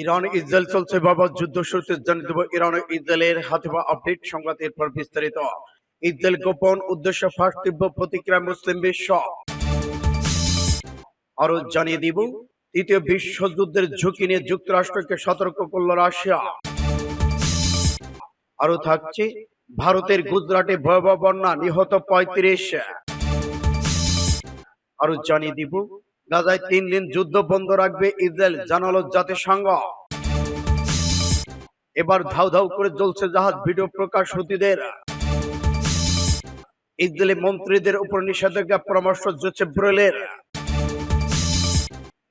Iran, Israel চলছে বাবা যুদ্ধ শুরুতে, জানিয়ে দেব ইরান ইসরায়েলের হাতে বা আপডেট সংবাদ এরপর বিস্তারিত। ইসরায়েল গোপন উদ্দেশ্য ফাঁস তীব্র প্রতিক্রিয়া মুসলিম বিশ্ব। আরও জানিয়ে দিব, তৃতীয় বিশ্বযুদ্ধের ঝুঁকি নিয়ে যুক্তরাষ্ট্রকে সতর্ক করল রাশিয়া। আরও থাকছে, ভারতের গুজরাটে ভয়াবহ বন্যা নিহত পঁয়ত্রিশ। আরও জানিয়ে দিব গাজায় তিন দিন যুদ্ধ বন্ধ রাখবে ইসরায়েল জানালো জাতিসংঘ। এবার ধাউ ধাউ করে জ্বলছে জাহাজ, ভিডিও প্রকাশ হতিদের ইসরায়েলি মন্ত্রীদের উপর নিষেধাজ্ঞা, পরামর্শ দিচ্ছে ব্রেলের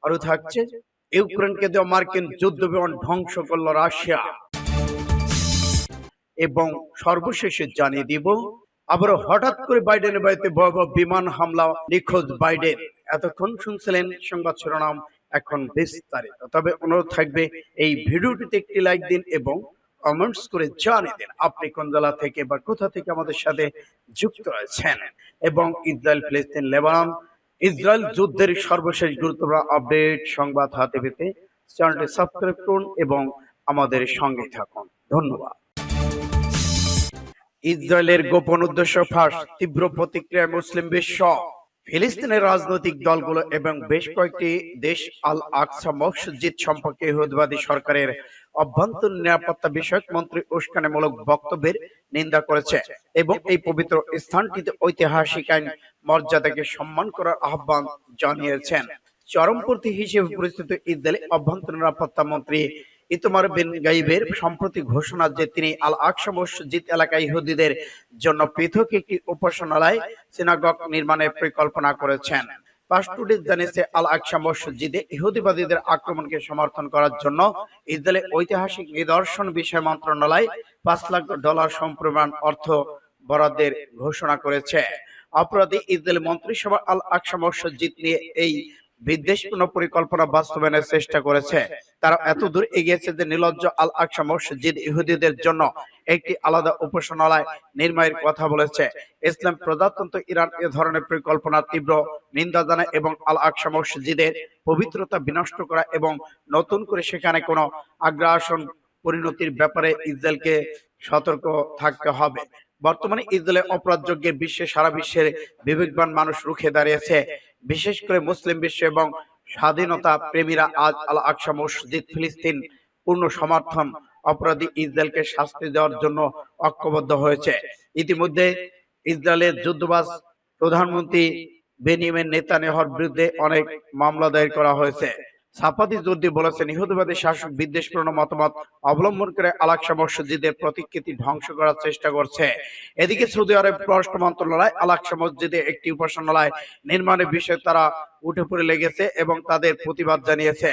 আরও থাকছে, ইউক্রেনকে দেওয়া মার্কিন যুদ্ধ বিমান ধ্বংস করল রাশিয়া। এবং সর্বশেষে জানিয়ে দিব, আবারও হঠাৎ করে বাইডেনের বাড়িতে ভয়াবহ বিমান হামলা, নিখোঁজ বাইডেন। এতক্ষণ শুনছিলেন সংবাদ শিরোনাম এখন বিস্তারিত। তবে অনুরোধ থাকবে, এই ভিডিওটিতে একটি লাইক দিন এবং কমেন্টস করে জানিয়ে দিন আপনি কোন জেলা থেকে বা কোথা থেকে আমাদের সাথে যুক্ত আছেন। এবং ইসরায়েল, ফিলিস্তিন, লেবানন, ইসরায়েল যুদ্ধের সর্বশেষ গুরুত্বপূর্ণ আপডেট সংবাদ হাতে পেতে চ্যানেলটি সাবস্ক্রাইব করুন এবং আমাদের সঙ্গে থাকুন। ধন্যবাদ। ইসরায়েলের গোপন উদ্দেশ্য ফাঁস, তীব্র প্রতিক্রিয়া মুসলিম বিশ্ব। ফিলিস্তিনের রাজনৈতিক দলগুলো এবং বেশ কয়েকটি দেশ আল আকসা মসজিদ সম্পর্কে ইহুদবাদী সরকারের অভ্যন্তরীণ নিরাপত্তা বিষয়ক মন্ত্রী উস্কানিমূলক বক্তব্যের নিন্দা করেছে এবং এই পবিত্র স্থানটিতে ঐতিহাসিক আইন মর্যাদাকে সম্মান করার আহ্বান জানিয়েছেন। চরমপন্থী হিসেবে পরিচিত ইসরায়েলি অভ্যন্তরীণ নিরাপত্তা মন্ত্রী ইতমার বিন গাইবের সম্প্রতি ঘোষণা যে তিনি আল আকসা মসজিদ এলাকায় ইহুদিদের জন্য পৃথক একটি উপাসনালয়, সিনাগগ নির্মাণের পরিকল্পনা করেছেন। আক্রমণকে সমর্থন করার জন্য ঐতিহাসিক নিদর্শন বিষয় মন্ত্রণালয় পাঁচ লাখ ডলার সম্পরিমাণ অর্থ বরাদ্দের ঘোষণা করেছে। অপরাধী ইসরায়েল মন্ত্রিসভা আল আকসা মসজিদ নিয়ে এই বিদ্বেষপূর্ণ পরিকল্পনা বাস্তবায়নের চেষ্টা করেছে। তারা এত দূর এগিয়েছে যে নির্লজ্জ আল আকসা মসজিদ ইহুদিদের জন্য একটি আলাদা উপাসনালয় নির্মাণের কথা বলেছে। ইসলাম প্রজাতন্ত্র ইরান এ ধরনের পরিকল্পনা তীব্র নিন্দা জানায় এবং আল আকসা মসজিদের পবিত্রতা বিনষ্ট করা এবং নতুন করে সেখানে কোনো আগ্রাসন পরিণতির ব্যাপারে ইসরায়েলকে সতর্ক থাকতে হবে। বর্তমানে ইসরায়েলের অপরাধযোগ্যের বিশ্বে সারা বিশ্বের বিবেকবান মানুষ রুখে দাঁড়িয়েছে। বিশেষ করে মুসলিম বিশ্ব এবং স্বাধীনতা প্রেমীরা আজ আল আকসা মসজিদ ফিলিস্তিন পূর্ণ সমর্থন অপরাধী ইসরায়েলকে শাস্তি দেওয়ার জন্য ঐক্যবদ্ধ হয়েছে। ইতিমধ্যে ইসরায়েলের যুদ্ধবাজ প্রধানমন্ত্রী বেনিয়ামিন নেতানিয়াহুর বিরুদ্ধে অনেক মামলা দায়ের করা হয়েছে। সাফাদি জোরদি বলেছেন, ইহুদিবাদী শাসক বিদ্বেষপূর্ণ মতামত অবলম্বন করে আলাকসা প্রতিকৃতি ধ্বংস করার চেষ্টা করছে। এদিকে সৌদি আরব পররাষ্ট্র মন্ত্রণালয় আলাকসা মসজিদে একটি উপাসনালয় নির্মাণের বিষয়ে তারা উঠে পড়ে লেগেছে এবং তাদের প্রতিবাদ জানিয়েছে।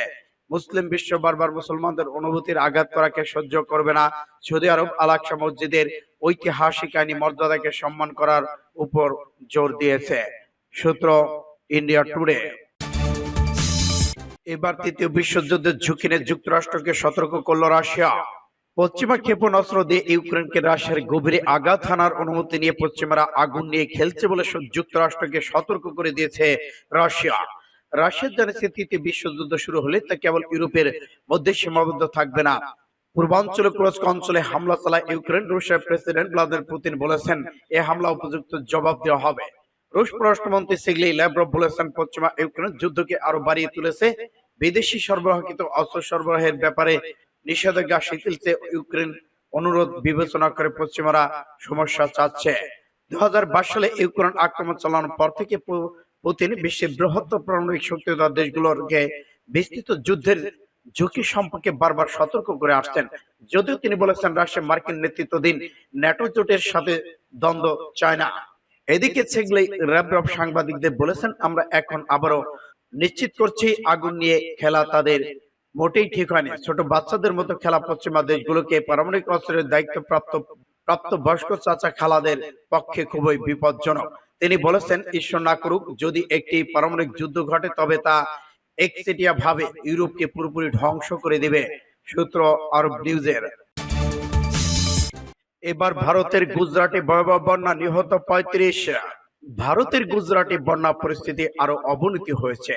মুসলিম বিশ্ব বারবার মুসলমানদের অনুভূতির আঘাত করাকে সহ্য করবে না। সৌদি আরব আলাকসা মসজিদের ঐতিহাসিক আইনি মর্যাদাকে সম্মান করার উপর জোর দিয়েছে। সূত্র ইন্ডিয়া টুডে। এবার তৃতীয় বিশ্বযুদ্ধের ঝুঁকি নিয়ে যুক্তরাষ্ট্রকে সতর্ক করল রাশিয়া। পশ্চিমা ক্ষেপণাস্ত্র দিয়ে ইউক্রেনকে রাশিয়ার গভীরে আঘাত হানার অনুমতি নিয়ে পশ্চিমারা আগুন নিয়ে খেলছে বলে যুক্তরাষ্ট্রকে সতর্ক করে দিয়েছে রাশিয়া। রাশিয়া জানিয়েছে তৃতীয় বিশ্বযুদ্ধ শুরু হলে তা কেবল ইউরোপের মধ্যে সীমাবদ্ধ থাকবে না। পূর্বাঞ্চলে কুরস্ক অঞ্চলে হামলা চালায় ইউক্রেন, রুশিয়ার প্রেসিডেন্ট ভ্লাদিমির পুতিন বলেছেন, এ হামলা উপযুক্ত জবাব দেওয়া হবে। রুশ পররাষ্ট্রমন্ত্রী সিগলি ল্যাব্রভ বলেছেন, পশ্চিমা ইউক্রেন যুদ্ধকে আরও বাড়িয়ে তুলেছে। বিদেশি সরবরাহকৃত অস্ত্র সরবরাহের ব্যাপারে নিষেধাজ্ঞা শিথিলতে ইউক্রেন অনুরোধ বিবেচনা করে পশ্চিমারা সমস্যা চাচ্ছে। দু সালে ইউক্রেন আক্রমণ চালানোর পর থেকে পুতিন বিশ্বের বৃহত্তর পারমাণবিক শক্তিধর দেশগুলোকে বিস্তৃত যুদ্ধের ঝুঁকি সম্পর্কে বারবার সতর্ক করে আসছেন। যদিও তিনি বলেছেন রাশিয়া মার্কিন নেতৃত্বাধীন ন্যাটো জোটের সাথে দ্বন্দ্ব চায় না। এদিকে সেগলে র্যাব সাংবাদিকদের বলেছেন, আমরা এখন আবারও নিশ্চিত করছি আগুন নিয়ে খেলা তাদের মোটেই ঠিক হয়নি। ছোট বাচ্চাদের মতো খেলা পশ্চিমা দেশগুলোকে পারমাণবিক অস্ত্রের দায়িত্ব প্রাপ্ত প্রাপ্ত বয়স্ক চাচা খালাদের পক্ষে খুবই বিপজ্জনক। তিনি বলেছেন, ঈশ্বর না করুক, যদি একটি পারমাণবিক যুদ্ধ ঘটে, তবে তা একচেটিয়া ভাবে ইউরোপকে পুরোপুরি ধ্বংস করে দেবে। সূত্র আরব নিউজের। এবার ভারতের গুজরাটে ভয়াবহ বন্যা নিহত পঁয়ত্রিশ। ভারতের গুজরাটে বন্যা পরিস্থিতি আরও অবনতি হয়েছে।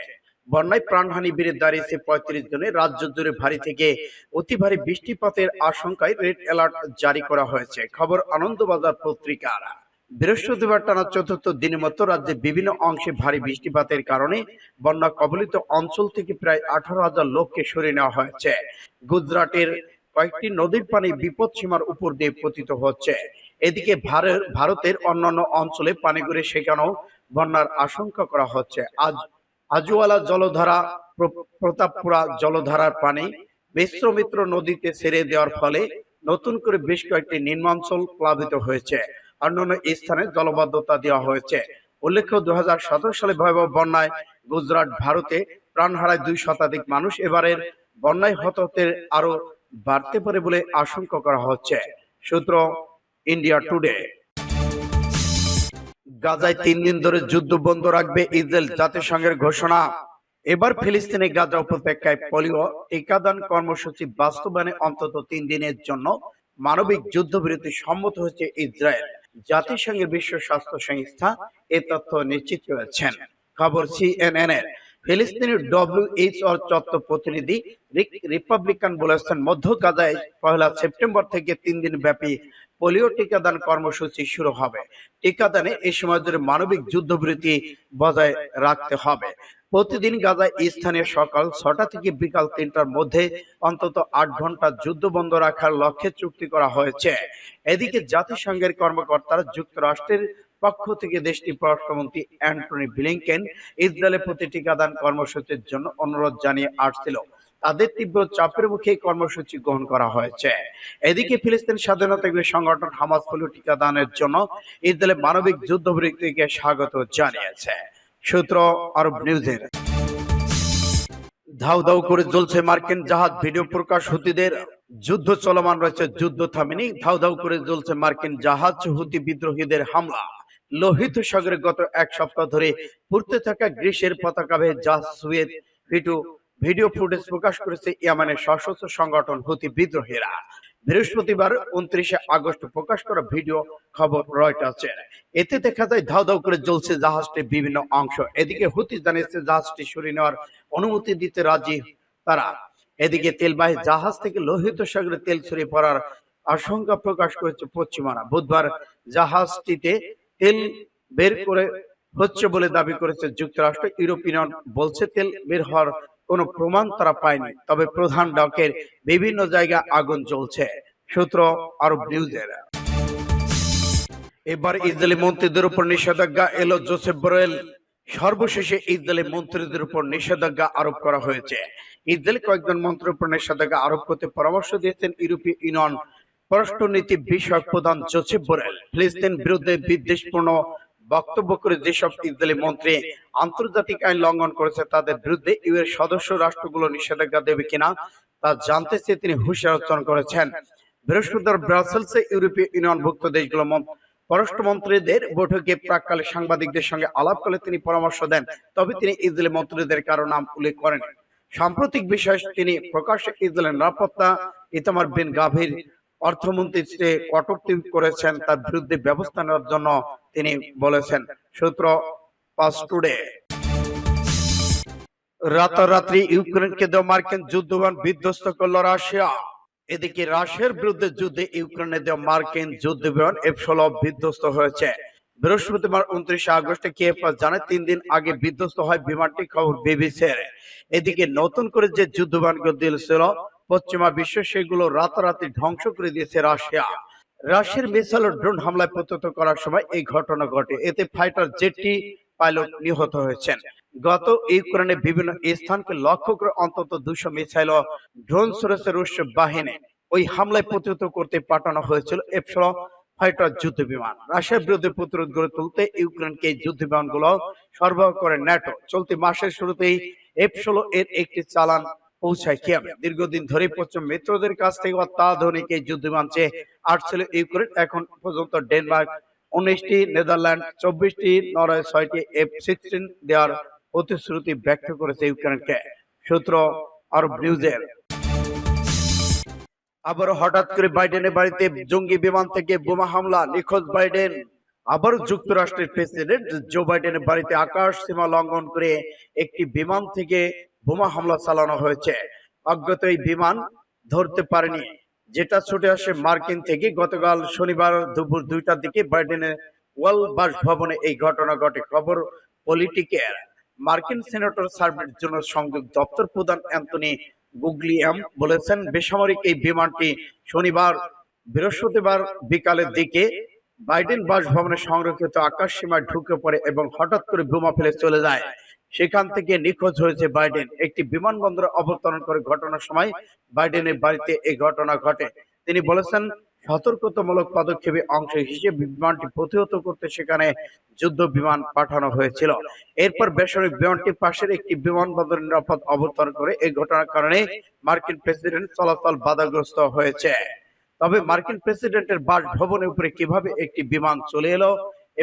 বন্যায় প্রাণহানি বেড়ে দাঁড়িয়েছে পঁয়ত্রিশ জনে রাজ্য জুড়ে ভারী থেকে অতি ভারী বৃষ্টিপাতের আশঙ্কায় রেড অ্যালার্ট জারি করা হয়েছে। খবর আনন্দবাজার পত্রিকার। বৃহস্পতিবার টানা চতুর্থ দিনের মতো রাজ্যের বিভিন্ন অংশে ভারী বৃষ্টিপাতের কারণে বন্যা কবলিত অঞ্চল থেকে প্রায় আঠারো হাজার লোককে সরিয়ে নেওয়া হয়েছে। গুজরাটের কয়েকটি নদীর পানি বিপদসীমার উপর দিয়ে পতিত হচ্ছে। এদিকে ভারতের অন্যান্য অঞ্চলে পানিগুড়ি সেখানেও বন্যার আশঙ্কা করা হচ্ছে। আজ আজুয়ালা জলধারা প্রতাপপুরা জলধারার পানি মিশ্রমিত্র নদীতে ছেড়ে দেওয়ার ফলে নতুন করে বেশ কয়েকটি নিম্নাঞ্চল প্লাবিত হয়েছে। অন্যান্য স্থানে জলবদ্ধতা দেওয়া হয়েছে। উল্লেখ্য দু হাজার সতেরো সালে ভয়াবহ বন্যায় গুজরাট, ভারতে প্রাণ হারায় দুই শতাধিক মানুষ এবারের বন্যায় হতাহতের আরও বাড়তে পারে বলে আশঙ্কা করা হচ্ছে। সূত্র ইন্ডিয়া টুডে। গাজায় তিন দিন ধরে যুদ্ধ বন্ধ রাখবে ইসরায়েল জাতিসংঘের ঘোষণা। এবার ফিলিস্তিনে গাজা উপত্যকায় পোলিও টিকাদান কর্মসূচি বাস্তবায়নে অন্তত তিন দিনের জন্য মানবিক যুদ্ধবিরতি সম্মত হয়েছে ইসরায়েল। জাতিসংঘের বিশ্ব স্বাস্থ্য সংস্থা এ তথ্য নিশ্চিত করেছেন। খবর সিএনএন এর ফিলিস্তিনের ডব্লিউএইচআর তত্ত্ব প্রতিনিধি রিপাবলিকান বলেছেন, মধ্য গাজায় পয়লা সেপ্টেম্বর থেকে তিন দিন ব্যাপী পোলিও টিকাদান কর্মসূচি শুরু হবে। টিকাদানে এই সময় ধরে মানবিক যুদ্ধবিরতি বজায় রাখতে হবে। প্রতিদিন গাজায় স্থানীয় সকাল ছটা থেকে বিকাল তিনটার মধ্যে অন্তত আট ঘণ্টা যুদ্ধ বন্ধ রাখার লক্ষ্যে চুক্তি করা হয়েছে। এদিকে জাতিসংঘের কর্মকর্তারা যুক্তরাষ্ট্রের পক্ষ থেকে দেশটির পররাষ্ট্রমন্ত্রী অ্যান্টনি ব্লিংকেন ইসরায়েলের প্রতি টিকাদান কর্মসূচির জন্য অনুরোধ জানিয়ে আসছিল। তাদের তীব্র চাপের মুখে কর্মসূচি গ্রহণ করা হয়েছে। এদিকে ফিলিস্তিন স্বাধীনতা সংগঠন হামাস পোলিও টিকাদানের জন্য ইসরায়েলের মানবিক যুদ্ধবিরতিকে স্বাগত জানিয়েছে। সূত্র আরব নিউজের। ধাউ ধাউ করে জ্বলছে মার্কিন জাহাজ। ভিডিও প্রকাশ হুতিদের যুদ্ধ চলমান রয়েছে, যুদ্ধ থামেনি। ধাউ ধাউ করে জ্বলছে মার্কিন জাহাজ, হুতি বিদ্রোহীদের হামলা। লোহিত সাগরে গত এক সপ্তাহ ধরে পুড়তে থাকা গ্রীষ্মের পতাকা ভেদ জাহাজ সুয়েদ ভিডিও ভিডিও ফুটেজ প্রকাশ করেছে ইয়ামানের সশস্ত্র সংগঠন হুতি বিদ্রোহীরা। বৃহস্পতিবার উনত্রিশে আগস্ট প্রকাশ করা ভিডিও খবর রয়টার্সের। এতে দেখা যায় ধাও ধাও করে জ্বলছে জাহাজটির বিভিন্ন অংশ। এদিকে হুতি জানিয়েছে জাহাজটি সরিয়ে নেওয়ার অনুমতি দিতে রাজি তারা। এদিকে তেলবাহী জাহাজ থেকে লোহিত সাগরে তেল ছড়িয়ে পড়ার আশঙ্কা প্রকাশ করেছে পশ্চিমারা। বুধবার জাহাজটিতে তেল বের করে হচ্ছে বলে দাবি করেছে যুক্তরাষ্ট্র। ইউরোপিয়ান বলছে তেল বের হওয়ার কোনো প্রমাণ তারা পায়নি, তবে প্রধান ডকের বিভিন্ন জায়গায় আগুন জ্বলছে, সূত্র আরব নিউজের। এবার ইসরায়েলি মন্ত্রীদের উপর নিষেধাজ্ঞা এলো জোসেফ বোরেল সর্বশেষে ইসরায়েলি মন্ত্রীদের উপর নিষেধাজ্ঞা আরোপ করা হয়েছে। ইসরায়েল কয়েকজন মন্ত্রীর উপর নিষেধাজ্ঞা আরোপ করতে পরামর্শ দিয়েছেন ইউরোপীয় ইউনিয়ন পররাষ্ট্রনীতি বিষয়ক প্রধান জোসেফ বোরেল ফিলিস্তিন বিরুদ্ধে বিদ্বেষপূর্ণ বক্তব্য করে যেসব ইসরায়েলি মন্ত্রী আন্তর্জাতিক আইন লঙ্ঘন করেছে, তাদের বিরুদ্ধে ইউ এর সদস্য রাষ্ট্রগুলো নিষেধাজ্ঞা দেবে কিনা তা জানতে চেয়ে তিনি হুঁশিয়ার উচ্চারণ করেছেন। বৃহস্পতিবার ব্রাসেলসে ইউরোপীয় ইউনিয়নভুক্ত দেশগুলো মন- পররাষ্ট্রমন্ত্রীদের বৈঠকে প্রাককালে সাংবাদিকদের সঙ্গে আলাপকালে তিনি পরামর্শ দেন, তবে তিনি ইসরায়েলি মন্ত্রীদের কারও নাম উল্লেখ করেন সাম্প্রতিক বিষয়ে তিনি প্রকাশ্যে ইসরায়েলের নিরাপত্তা, ইতামার বিন গাভীর অর্থমন্ত্রী যে কটূক্তি করেছেন, তার বিরুদ্ধে ব্যবস্থা নেওয়ার জন্য তিনি বলেছেন। সূত্র পাস টুডে। রাতারাত্রি ইউক্রেনকে দেওয়া মার্কিন যুদ্ধবান বিধ্বস্ত করল রাশিয়া। এদিকে রাশিয়ার বিরুদ্ধে যুদ্ধে ইউক্রেনে দেওয়া মার্কিন যুদ্ধ বিমান এফ ষোলো বিধ্বস্ত হয়েছে। বৃহস্পতিবার উনত্রিশে আগস্টে কিয়েভ জানায়, তিন দিন আগে বিধ্বস্ত হয় বিমানটি, খবর বিবিসির। এদিকে নতুন করে যে যুদ্ধ বিমানগুলো দিয়েছিল পশ্চিমা বিশ্ব সেগুলো রাতারাতি ধ্বংস করে দিয়েছে রাশিয়া। রাশিয়ার মিসাইল ড্রোন হামলায় প্রত্যুত্তর করার সময় এই ঘটনা ঘটে। এতে ফাইটার জেটটি পাইলট নিহত হয়েছেন। গত ইউক্রেনের বিভিন্ন স্থানকে লক্ষ্য করে অন্তত দুশো মিসাইল ও ড্রোন ছড়েছে রুশ বাহিনী ওই হামলায় প্রতিহত করতে পাঠানো হয়েছিল এফ ফাইটার যুদ্ধ বিমান। রাশিয়ার বিরুদ্ধে প্রতিরোধ গড়ে তুলতে ইউক্রেনকে যুদ্ধ বিমানগুলো সরবরাহ করে ন্যাটো। চলতি মাসের শুরুতেই এফ এর একটি চালান পৌঁছায় কিয়ামে দীর্ঘদিন ধরে পশ্চিম মিত্রদের কাছ থেকে অত্যাধুনিক এই যুদ্ধ বিমান চেয়ে আসছিল ইউক্রেন এখন পর্যন্ত ডেনমার্ক উনিশটি নেদারল্যান্ড চব্বিশটি নরওয়ে ছয়টি এফ সিক্সটিন দেওয়ার প্রতিশ্রুতি ব্যক্ত করেছে ইউক্রেনকে। সূত্র আরব নিউজের আবারও হঠাৎ করে বাইডেনের বাড়িতে জঙ্গি বিমান থেকে বোমা হামলা নিখোঁজ বাইডেন। আবার যুক্তরাষ্ট্রের প্রেসিডেন্ট জো বাইডেনের বাড়িতে আকাশ সীমা লঙ্ঘন করে একটি বিমান থেকে বোমা হামলা চালানো হয়েছে। অজ্ঞাত এই বিমান ধরতে পারেনি। যেটা ছুটে আসে মার্কিন থেকে গতকাল শনিবার দুপুর দুইটার দিকে বাইডেনের ওয়াল বাসভবনে এই ঘটনা ঘটে। খবর পলিটিকের। মার্কিন সেনেটর সার্ভের জন্য সংযোগ দপ্তর প্রধান অ্যান্টনি গুগলিয়াম বলেছেন, বেসামরিক এই বিমানটি শনিবার বৃহস্পতিবার বিকালের দিকে বাইডেন বাসভবনে সংরক্ষিত আকাশ সীমায় ঢুকে পড়ে এবং হঠাৎ করে বোমা ফেলে চলে যায়। সেখান থেকে নিখোঁজ হয়েছে বাইডেন। একটি বিমানবন্দরে অবতরণ করে ঘটনার সময় বাইডেনের বাড়িতে এই ঘটনা ঘটে। তিনি বলেছেন, সতর্কতামূলক পদক্ষেপে অংশ হিসেবে বিমানটি প্রতিহত করতে সেখানে যুদ্ধ বিমান পাঠানো হয়েছিল। এরপর বেসরকারি বিমানটি পাশের একটি বিমানবন্দর নিরাপদ অবতরণ করে এই ঘটনার কারণে মার্কিন প্রেসিডেন্ট চলাচল বাধাগ্রস্ত হয়েছে। তবে মার্কিন প্রেসিডেন্টের বাসভবনের উপরে কীভাবে একটি বিমান চলে এলো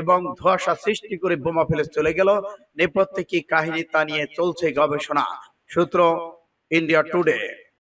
এবং ধোয়াশা সৃষ্টি করে বোমা ফেলে চলে গেল নেপথ্যে কি কাহিনী তা নিয়ে চলছে গবেষণা। সূত্র ইন্ডিয়া টুডে।